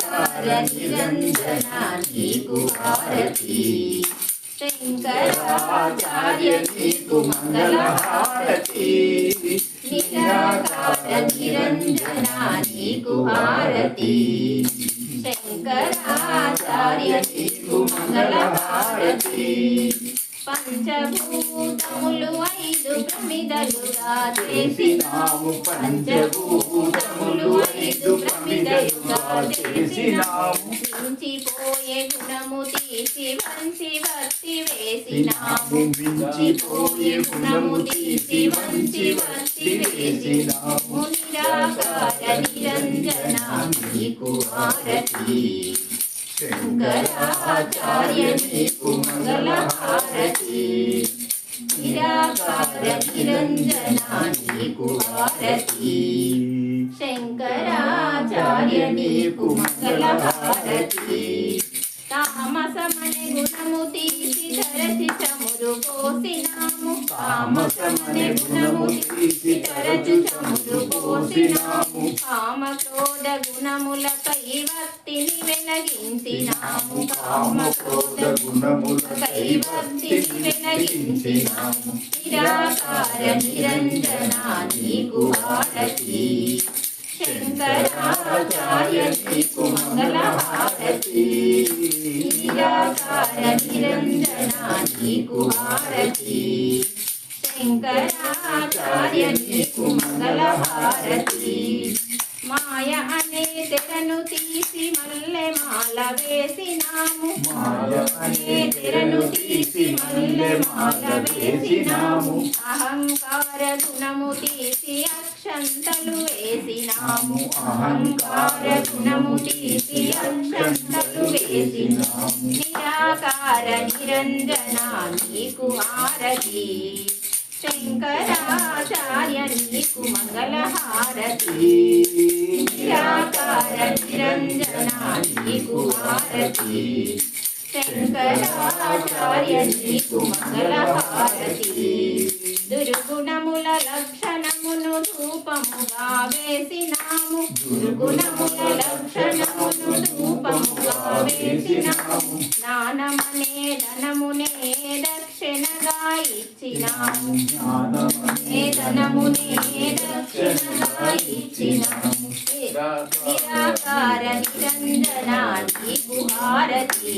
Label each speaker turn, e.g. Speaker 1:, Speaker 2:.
Speaker 1: నిరాకార నిరంజన నీకు హారతి శంకరాచార్య నీకు మంగళహారతి నిరాకార నిరంజన నీకు హారతి శంకరాచార్య నీకు మంగళహారతి పంచభూతములు ఐదు ప్రమిదలుగా చేసినాము పంచభూతములు ఐదు ప్రమిదలుగా చేసినాము మించిపోయే గుణము తీసి వంచి వర్తి వేసినాము మించిపోయే గుణము తీసి వంచి వర్తి వేసినాము నిరాకార నిరంజన నీకు హారతి శంకరాచార్య నీకు మంగళహారతి నిరాకార నిరంజన నీకు హారతి నీకు మంగళహారతి తామసమనే గుణము తీసి తరచి చమురు పోసినాము. తామసమనే గుణము తీసి తరచు చమురు పోసినాము. కామ క్రోధ గుణములపై భక్తిని వెలగించినాము. కామ క్రోధ గుణములపై భక్తిని వెలగించినాము. నిరాకార నిరంజన నీకు హారతి శంకరాచార్య నీకు మంగళహారతి నిరాకార నిరంజన నీకు హారతి శంకరాచార్య నీకు మంగళహారతి మాయ అనే తెరను తీసి మల్లె మాల వేసినాము. అనే తెరను తీసి మల్లె మాల వేసినాము. అహంకార గుణము తీసి అక్షంతలు వేసినాము. అహంకార గుణము తీసి అక్షంతలు వేసినాము. నిరాకార నిరంజన నీకు హారతి. శంకరాచార్య నీకు మంగళహారతి. నిరాకార హారతి శంకరాచార్య మంగళ హారతి దుర్గుణముల లక్షణమును రూపముగా వేసినాము. దుర్గుణముల లక్షణమును రూపముగా వేసినాము జ్ఞానమనే ధనమునే దక్షిణగా ఇచ్చినాము జ్ఞానమునే ధనమునే దక్షిణగా ఇచ్చినాము నిరాకార నిరంజన నీకు హారతి